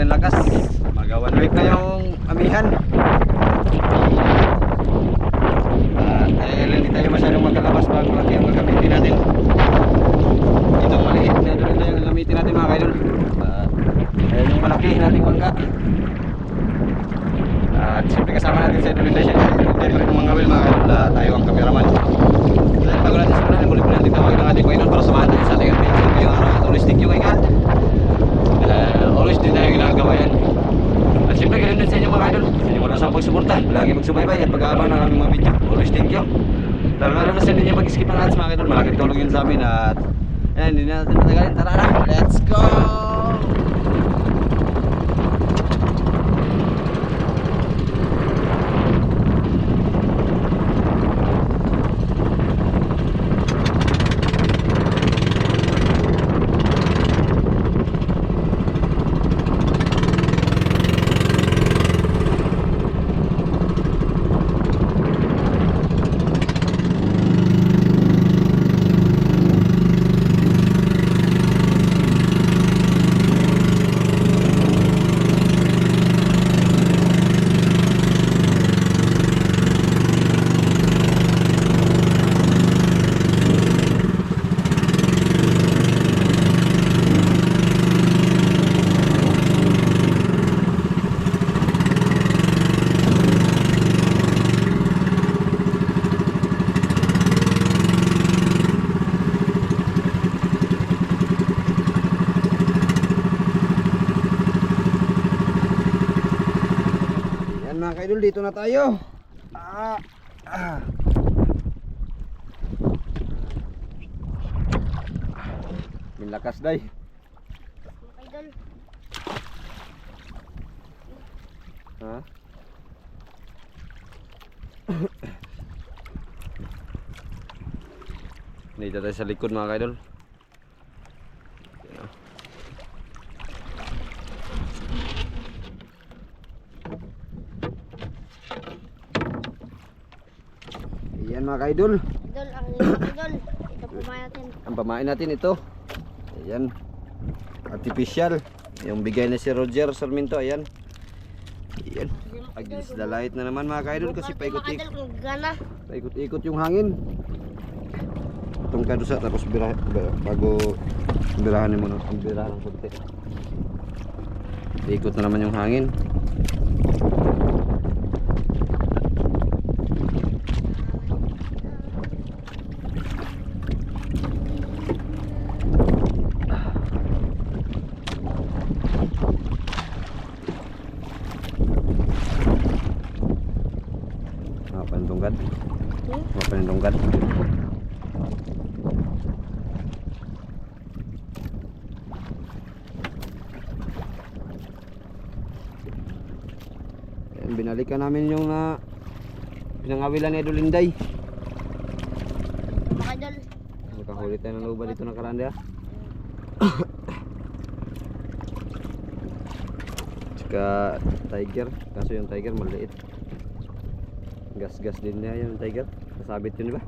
grabe ang lakas. Magawan week na yung amihan. At dahil hindi tayo masyadong magkalabas bago laki ang gagamitin natin. Itong maliit na doon na yung gagamitin natin mga kaidol. At ayan yung malaki nating mangga. At siyempre kasama natin sa implementation. Tayo rin mga will mga kaidol. Ah, tayo ang cameraman. Dahil bago natin simulan, muli po natin tawag ng ating Panginoon para samahan tayo sa ating adventure ngayong araw. At always thank you kay God. Uh, always din tayo ginagawa yan. At siyempre, ganun din sa inyo mga idol. Sa inyo muna sa pagsuporta. Lagi magsubaybay at pag-aabang ng aming mga video. Always thank you. Lalo lalo na sa inyo mag-skip ng ads mga idol. Malaking tulong yun sa amin at ayan, hindi na natin matagalin. Tara na, let's go! Yan mga kaidol, dito na tayo. Ah, ah. Milakas day. Idol, Ha? Dito tayo sa likod mga kaidol. Yan, oh. Ayan mga kaidol. idol, ang idol. Ito pumayan natin. Ang pamain natin ito. Ayan. Artificial. Yung bigay na si Roger Sarmiento. Ayan. Ayan. Against the light na naman mga kaidol kasi paikot-ikot. Paikot-ikot yung hangin. Itong kadusa tapos bira, ba- bago birahan mo ng birahan ng konti. Ikot na naman yung hangin. Mga panitungkad. Hmm? Mga panitungkad. Ayan, binalikan namin yung na pinangawilan ni Edolinday. Mga idol. Nakahuli tayo ng luba dito ng karanda. Tsaka tiger. Kaso yung tiger maliit. Gas-gas din niya yung tiger. Kasabit yun di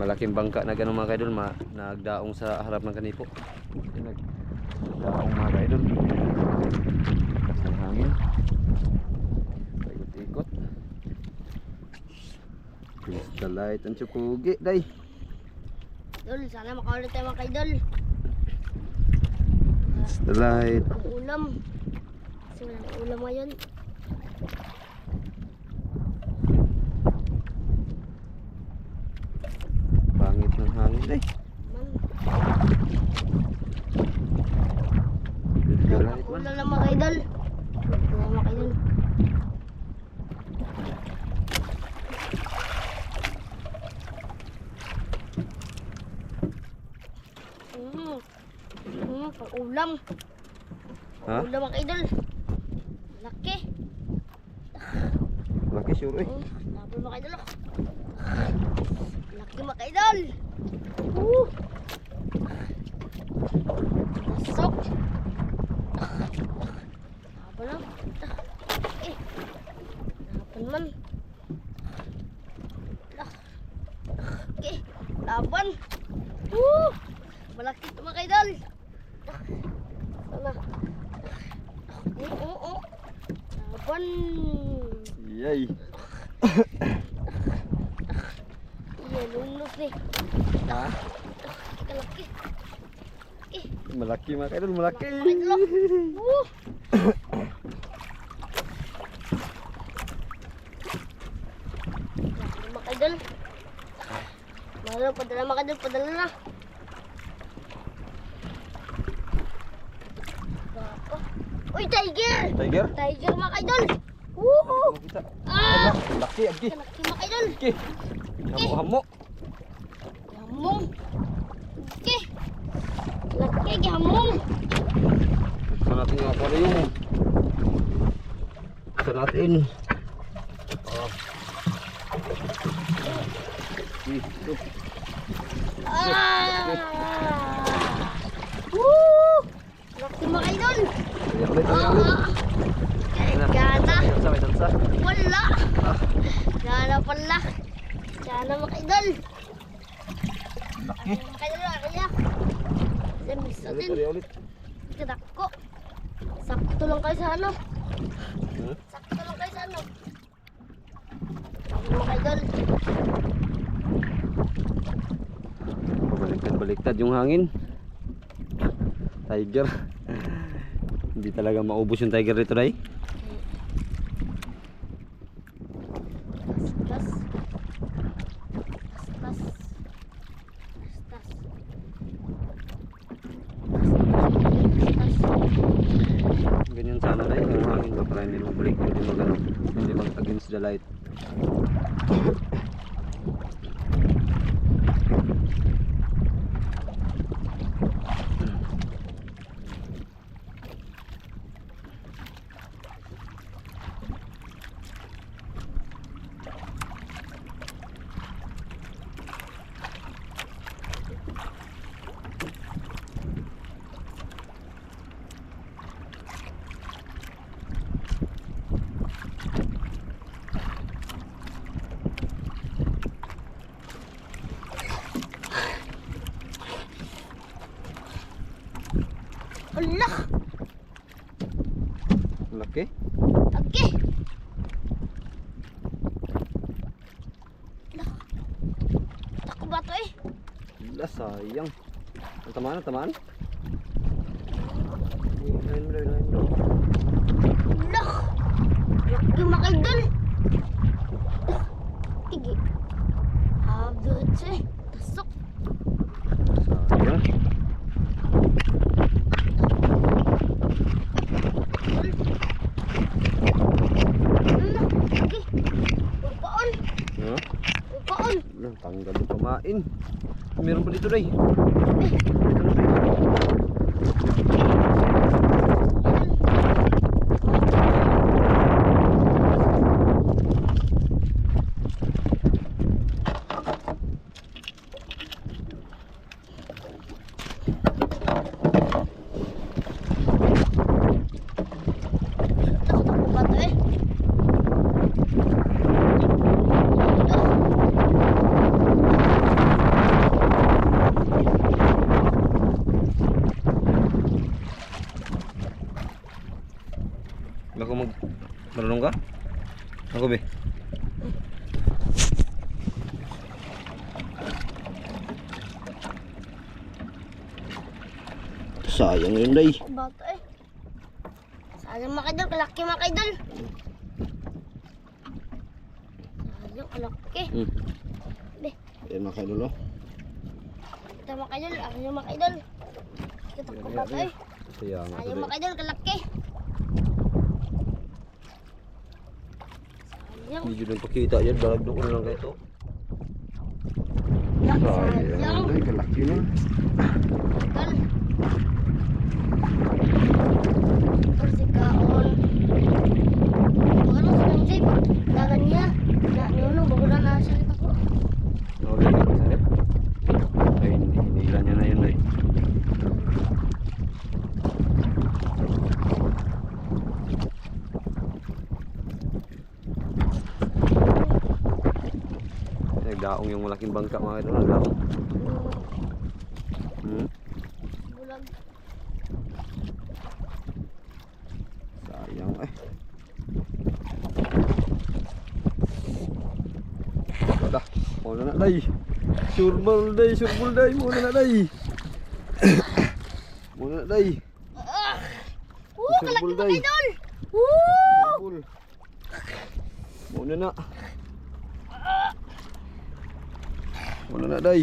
malaking bangka na ganun mga kaidol. Ma nagdaong sa harap ng kanipo. Nagdaong mga kaidol. Lakas ng hangin. Paikot-ikot. The light ang tsupugi, day. Idol, sana makaulit tayo mga idol. Please the light. Ulam. Kasi wala na ulam ngayon. Pangit ng hangin, day. Man, Please the light, man. ulam lang mga idol. Wala mga idol. Mm. Mm, pang ulam. Ha? Ulam mga idol. Laki. Laki sure, eh. Mm, Laban mga idol. oh. Laki mga idol. Uh. Pasok. Laban lang. Eh. Laban man. Lah. Yay. Yan, lulus eh. Ha? Kalaki. Malaki mga kaidol, malaki. Mga idol. Woo! Yan, Mga idol. Mahalo, padala mga idol, padala na. Bako. Uy, tiger! Tiger. Tiger mga idol! Woohoo! Ah! Laki, agi. Kalaki mga idol! Laki. Hamo-hamo. Gamong! Laki! Laki, gamong! Buksan natin yung aquarium. Buksan natin. Oh. Dito. Ah! Woo! Laki mga idol! Ah! ulit. Kahit gana! May Wala! Ah, Gana pala! Gana mga idol! laki. Mga idol, kaya! Kasi miss Ulit. Kadako! Sakto lang kayo sa ano? Hmm? Sakto lang kayo sa ano? Mga idol! Baliktad, baliktad yung hangin. Tiger. Hindi talaga maubos yung tiger dito, Day. Tas, tas. Tas, tas. Tas, tas. Tas, tas. Ganyan sana, Day. Yung hangin ba para hindi mabalik, hindi magano, hindi mag against the light. Ala! Laki. Ala! Tako ba to eh? Wala, sayang. Ang tamaan, ang tamaan. Ilahin mo, ilahin mo. Ala! Laki mga idol! Tigi. Habot eh. Tasok. Sayang. Ala! Lagi. Upaon! Ha? Upaon! Tanggal yung pamain. Meron pa dito, Day. Tako ba to eh? Bako mag... Marunong ka? Ako, be. Sayang yun, Day. Bato eh. Sayang mga idol, kalaki mga idol. Sayang, kalaki. Hmm. Be, Yan mga kaidol, oh. kita mga idol, sayang mga idol. Kita ko bato eh. Sayang Sayang Day. mga idol, kalaki. Sayang, Medyo nang pakita yan, balagdo ko na lang kayo sayang. Day, kalaki na. Idol. Persikaon. Ano sa nangyay? Dagan niya. Na, niyo, bagulan na siya kita ko. Nawala na yung sarip. Ay, hindi, hinihilan niya na yun, Day. Nagdaong yung malaking bangka mga ito. Nagdaong. Hmm? Bulag. Sayang eh. Muna na day. Surbol day, surbol day. Muna na day. Muna na day. Woo! Kalaki bulday. mga idol! Woo! Muna na. Muna na day.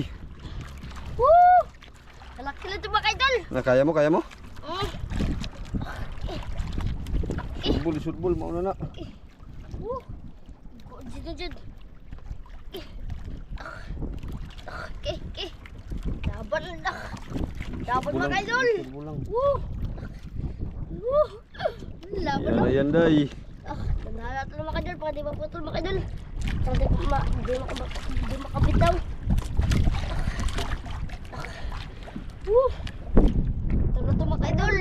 Woo! Kalaki na ito mga idol! Na kaya mo, kaya mo? Mm. Surbol, surbol. Muna na. Woo! Go, Dito dyan. Okay, okay. Laban na. Laban mga lang, idol! Surbol lang. Woo! Woo! Laban Yan na. na yan day. Ah, tandaan natin mga idol. Baka di maputol mga idol. Baka di, ma, di, maka, di makabitaw. Woo! Tara to mga idol.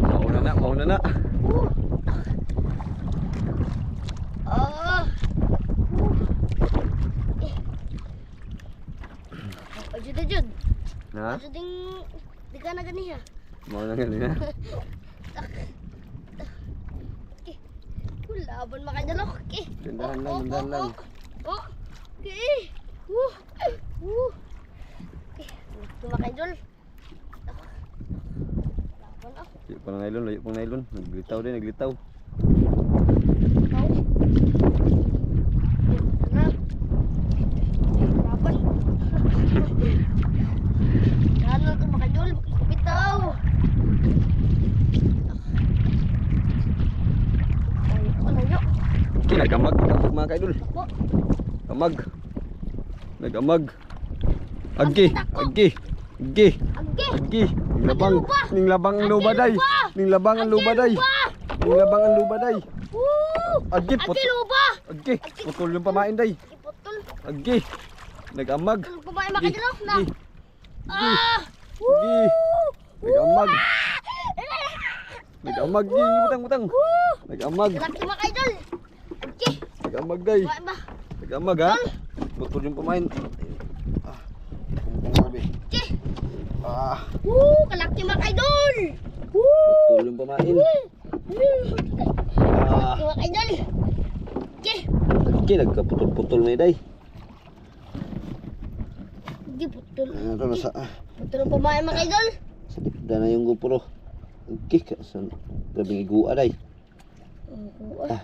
Mauna na, mauna na. Woo! Ah! Woo! Eh. Oh, Ajud, ajud. Ha? Ajud ding di ka na ganiha. Nga na. Okay. Laban idol. Okay. Dandahan lang, Oh, oh, dandahan oh, lang. Oh. Oh. Okay. Woo. Woo. Okay. Idol. Laban ah. Layo pang nylon, layo pang nylon. Naglitaw din, naglitaw. Ikaw. Ano? Laban. Ano ito mga idol? Bitaw. Layo ko, layo. Okay, nagamag, nagamag mga kaidol. Po. Gamag. Nagamag. Agi, agi, agi, Agi. agi. Ning labang, ning labang ang Agi, luba day. luba. Ning labang ang luba day. Ning labang ang luba day. Agi, Agi put. luba. Agi, putol yung pamain day. Agi. Nagamag. Mga idol. Na. Agi. Ah! Agi. Nagamag. Nagamag, gi, butang butang. Woo! Nagamag. Laki mga idol. Agi. Nagamag day. Nagamag ha. Putol yung pamain. Ah. Grabe. Ah. Woo! Kalaki mga idol. Woo! Putol yung pamain. Ah. Mga idol. Agi. Agi, nagkaputol-putol na day. Agi putol. Ano to nasa ah, Putol ang kumain mga idol. sa lipda na yung GoPro. Agi, kasan grabing igua day. Ah.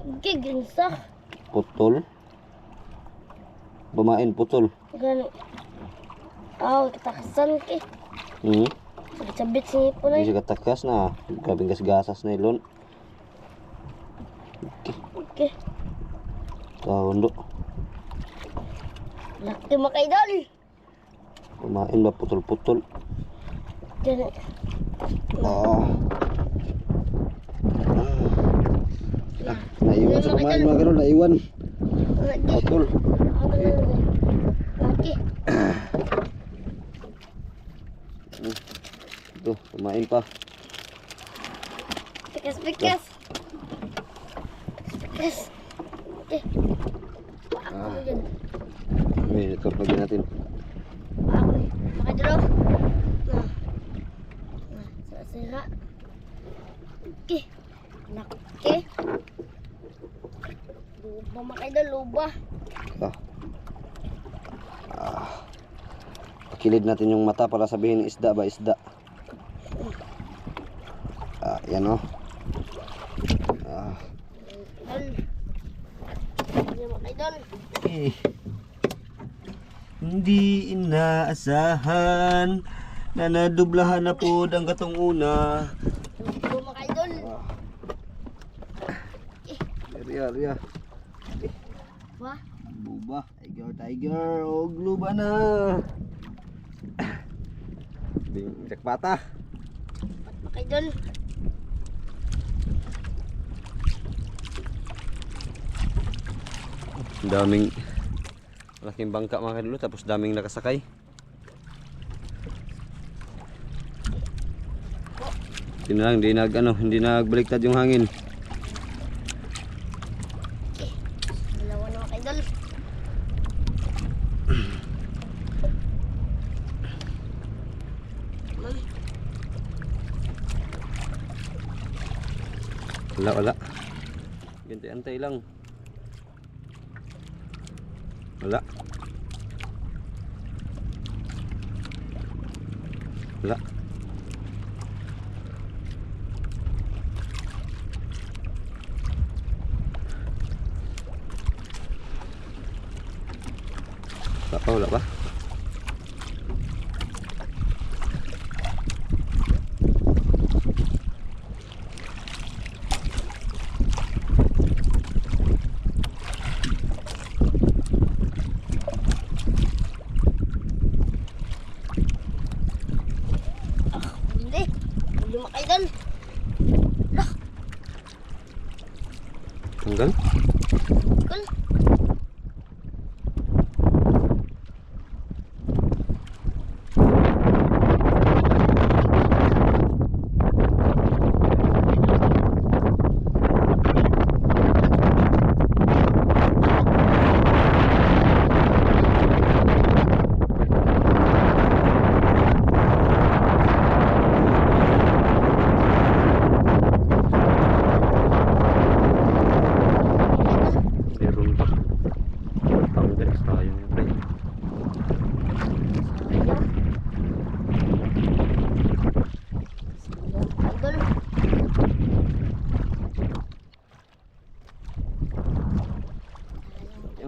Agi, ginsa. Putol. Pamain putol. Gani. Aw, katakasan ki. Hmm. Sabit-sabit si po na. Hindi katakas na. Grabing gasgasas na ilon. Agi, Okay. kahondo. Laki mga idol. Pamain ba putol-putol. Gani. Ah. Ah. Naiwan sa pamain mga ganun, naiwan. Laki. Ito, pamain pa. Pikas, pikas. Pikas. Mo dyan. May lagi natin. Paak mo. Makadro. Nah. Nah, sira-sira. Okay. Laki. Mga idol, luba. Ah. Ah. Pakilid natin yung mata para sabihin isda ba isda. Ah, yan oh. Ah. Mga idol? Eh. Hindi inaasahan na nadublahan na po ang katong una. Luba mga idol. Ria, ria. Buba, tiger, tiger, og luba na. Ding jakpata. Mga idol. Daming malaking bangka mga kadlo tapos daming nakasakay. Hindi na lang, hindi nag ano, hindi nagbaliktad yung hangin. Dalawa na mga idol. Ma'am. Wala, wala. Gantay-antay lang. Wala. Wala. Wala pa, wala pa. Hindi. 당근? 끝.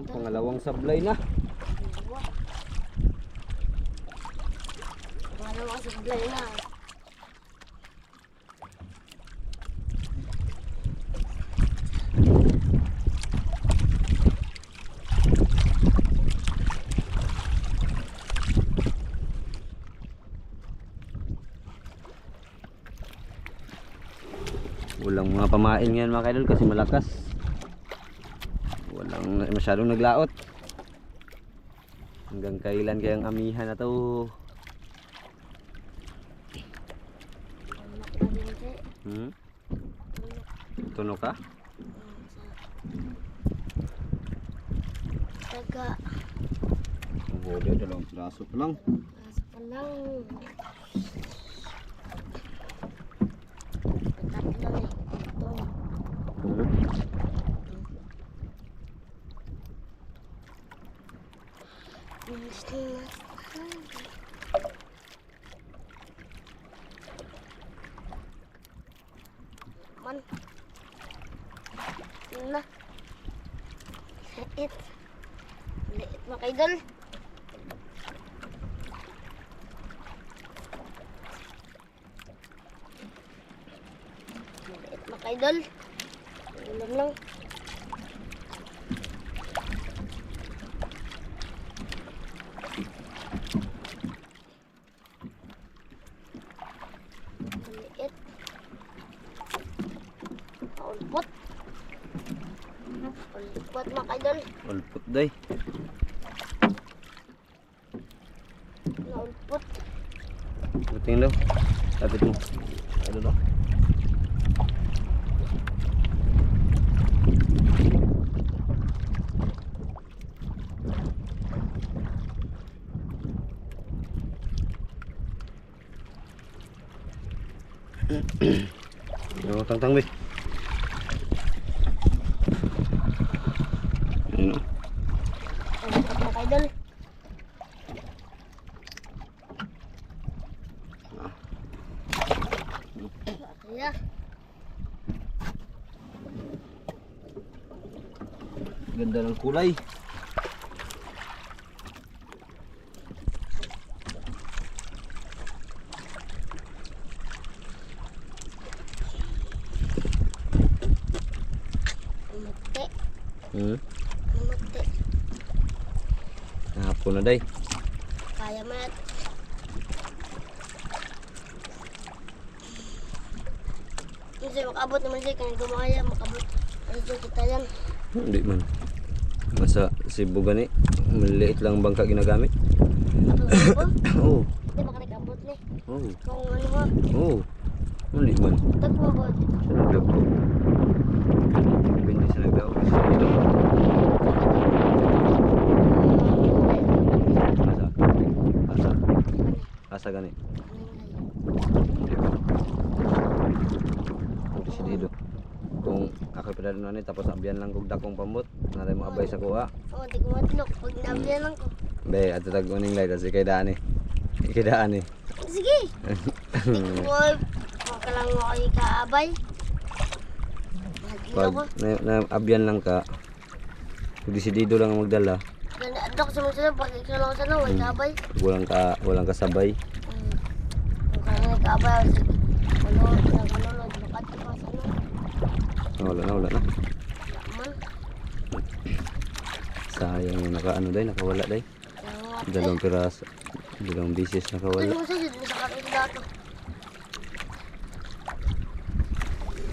Idol. pangalawang sablay na. Pangalawang sablay na. Walang mga pamain ngayon mga kaidol kasi malakas. Masyadong naglaot. Hanggang kailan kayang amihan na to? Hmm? Anak. Tuno ka? Taga. Ang dalawang piraso pa lang. Nasa pa lang. Tatlo na eh. Ito. Hmm? Bilis na Man. Yun na. Liit. Liit mga kaidol. Liit mga kaidol. Ulam lang. Maliit. Paulpot. Paulpot mga kaidol. Ulpot day. Buting daw. Tapit mo. Ano daw? Yung tangtang be. Ano? Paulpot mga kaidol. Kaya. Ganda ng kulay. Umuti. Hmm? Umuti. Hapon na day. Kaya na. Kasi makabot naman siya. Kaya gumaya makabot. Ano kita yan? Hindi man. Cebu gani, maliit lang bangka ginagamit. Ba? Oo. Hindi baka nag-abot ni. Oo. Kung ano ha. Oo. Mali man. Tagpo ba? Sa nagdapo. Hindi sa nagdapo. Sa dito. Asa? Asa? Asa gani? Hindi ko. Hindi si dito. Ako pa rin ano tapos abyan lang kog dakong pambot na rin mga abay sa kuha. Oo, di ko matlok. Pag nabiyan lang ko. Be, ato tag uning light kasi kay daan eh. Kay daan eh. Sige. Di ko mo. Ikaabay. Mahal Pag na, na abyan lang ka, kung desidido lang ang magdala, sa mga pag ikaw lang sa nawa, ikaabay. walang ka walang kasabay. Hmm. Kung kaya nga ikaabay, sige. Ano, nagkanunod. Bakat ko sa ano. Ah, Wala na, wala na. Sayang yung naka ano day, nakawala day. Dalawang piraso, dalawang bisis Ano nakawala. dato?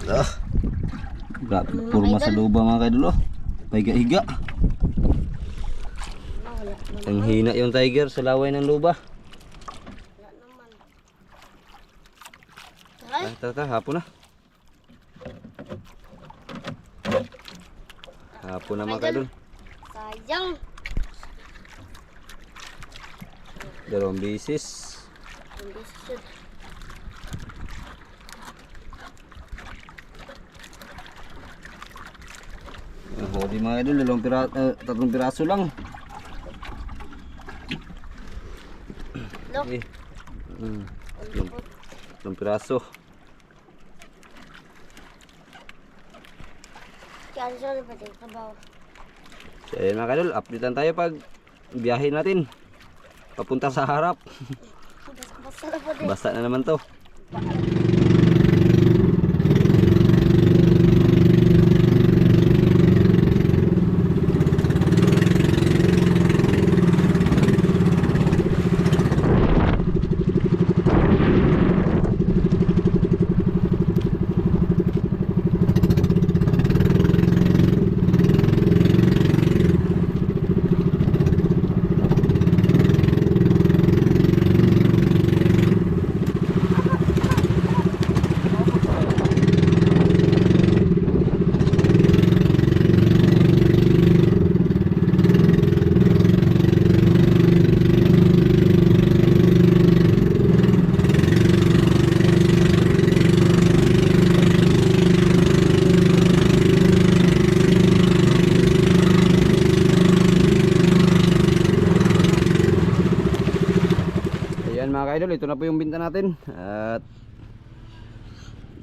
Ah. Grabe, purma sa luba mga. Ah, wala. Wala Ang hina yung tiger sa laway ng luba. Ay, Ah, tara, hapon na. Hapon na mga kaidol. sayang. Dalawang bisis. Hindi susud. Ang hodi mga kaidol, dalawang piraso, tatlong piraso lang. Look. Eh. Mm, tatlong piraso. Siya pati trabaho. So ayun mga kaidol, updatean tayo pag biyahe natin. Papunta sa harap. Basta na naman to. Ayan mga kaidol, ito na po yung binta natin. At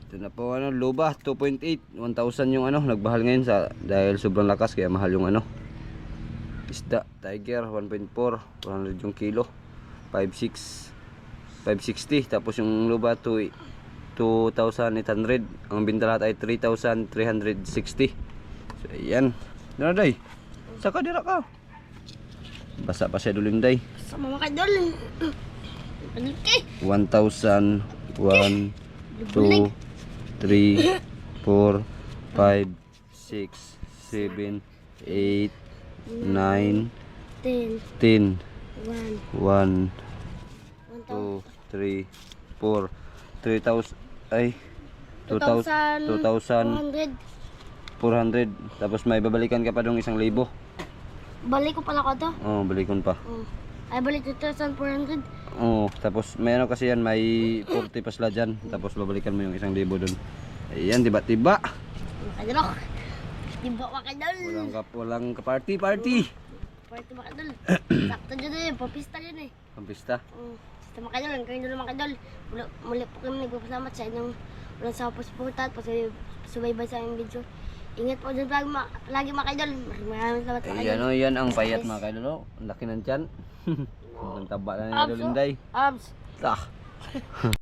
ito na po ano, luba 2.8, 1,000 yung ano, nagbahal ngayon sa dahil sobrang lakas kaya mahal yung ano. Isda, tiger 1.4, 400 yung kilo. 5.6 560 tapos yung luba 2 2,800 ang binta lahat ay 3,360 so ayan na day saka dira ka basa pa siya dulinday Sa mga kadol. Palike. 1,000 1 2 3 4 5 6 7 8 9 Ten. 10 One. 1 One 2 3 4 3,000 ay 2,000 2,000. 2,400 tapos may babalikan ka pa dong isang libo Balik ko pala ko to. oh balikon pa Oh. Ay, balik 2,400. Oh tapos may ano kasi yan may 40 pa sila dyan tapos babalikan mo yung isang libo dun ayan diba tiba Makadalok. Di ba makadal? walang ka walang party party Party makadal. Sakto dyan eh. Papista dyan eh. kampista Oh. Sa makadal. Ang kayo na makadal. Muli, muli po kami nagpapasalamat sa inyong walang sa pusuporta at pasubaybay sa aming video. Ingat po dyan lagi, ma- lagi makadal. Maraming maraming salamat makadal. ayan o yan ang payat mga kaidolo ang laki ng tiyan ang taba na ni Dolinday Abs. ah